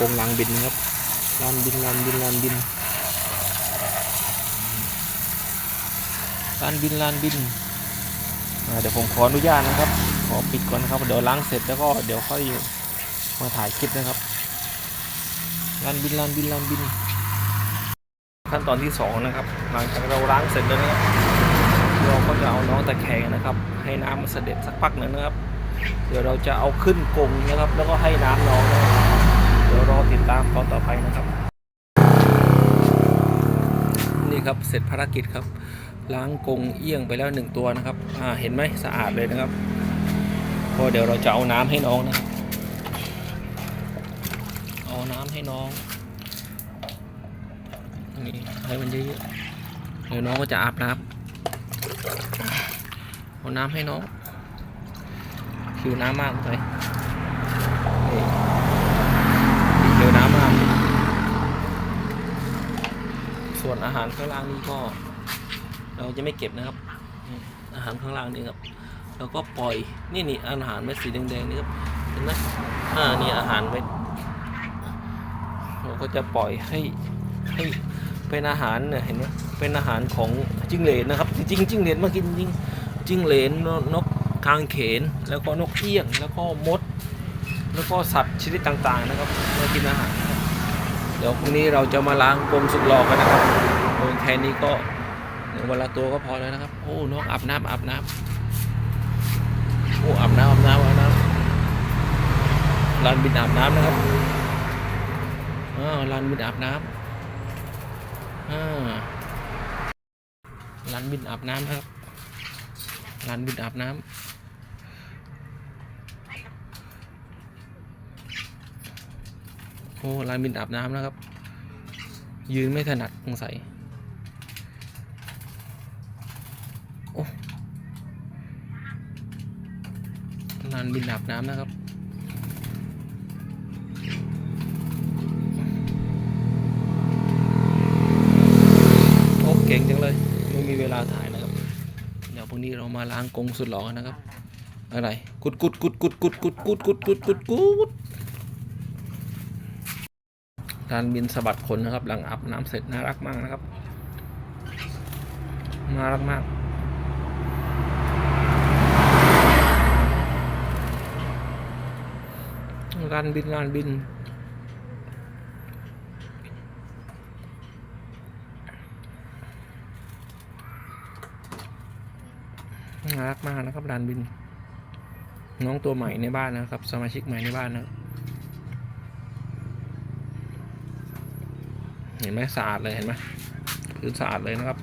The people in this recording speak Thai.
กงลางบินนะครับลานบินลานบินลานบินลานบินลานบินเดี๋ยวผมขออนุญาตนะครับ ขอปิดก่อนนะครับ เดี๋ยวล้างเสร็จแล้วก็เดี๋ยวค่อยมาถ่ายคลิปนะครับลานบินลานบินลานบิน ขั้นตอนที่สองนะครับ หลังจากเราล้างเสร็จแล้วนะครับเราก็จะเอาน้องตะแคงนะครับ ให้น้ำมันเสด็จสักพักหนึ่งนะครับ เดี๋ยวเราจะเอาขึ้นกรงนะครับ แล้วก็ให้น้ำน้องนะครับเดี๋ยวรอ ติดตามตอนต่อไปนะครับ นี่ครับเสร็จภารกิจครับ ล้างกงเอี้ยงไปแล้วหนึ่งตัวนะครับอ่าเห็นไหมสะอาดเลยนะครับพอเดี๋ยวเราจะเอาน้ำให้น้องนะครับเอาน้ำให้น้องนี่ให้มันเยอะๆเดี๋ยวน้องก็จะอาบน้ำเอาน้ำให้น้องหิวน้ำมากเลยนี่หิวน้ำมาก ส่วนอาหารข้างล่างนี่ก็ เราจะไม่เก็บนะครับ อาหารข้างล่างนี่ครับแล้วก็ปล่อยนี่นี่อาหารเม็ดสีแดงๆนี่ครับเห็นไหมอ่านี่อาหารเม็ดเราก็จะปล่อยให้ให้เป็นอาหารเนี่ยเห็นไหมเป็นอาหารของจิ้งเหลนนะครับ จริงๆจิ้งเหลนมากินจริงจิ้งเหลนนกคางเขนแล้วก็นกเอี้ยงแล้วก็มด แล้วก็สัตว์ชนิดต่างๆนะครับมากินอาหารนะครับ เดี๋ยวพรุ่งนี้เราจะมาล้างกรงสุดหลอกกันนะครับโอ้แค่นี้ก็เดี๋ยววันละตัวก็พอแล้วนะครับ โอ้นกอาบน้ำอาบน้ำโอ้อาบน้ำอาบน้ำอาบน้ำลานบินอาบน้ำนะครับอ้าวลานบินอาบน้ำอ่าลานบินอาบน้ำนะครับลานบินอาบน้ำ โอ้ลานบินอาบน้ำนะครับ ยืนไม่ถนัดสงสัยลานบินอาบน้ำนะครับโอ้เก่งจังเลยไม่มีเวลาถ่ายนะครับ เดี๋ยวพรุ่งนี้เรามาล้างกรงสุดหล่อกันนะครับ อะไรกุดกุดกุดกุดกุดกุดกุดกุดกุดกุดกุด ลานบินสะบัดขนนะครับ หลังอาบน้ำเสร็จน่ารักมากนะครับ น่ารักมากงานบินงานบินน่ารักมากนะครับลานบิน น้องตัวใหม่ในบ้านนะครับ สมาชิกใหม่ในบ้านนะครับ เห็นไหมสะอาดเลยเห็นไหมพื้นสะอาดเลยนะครับ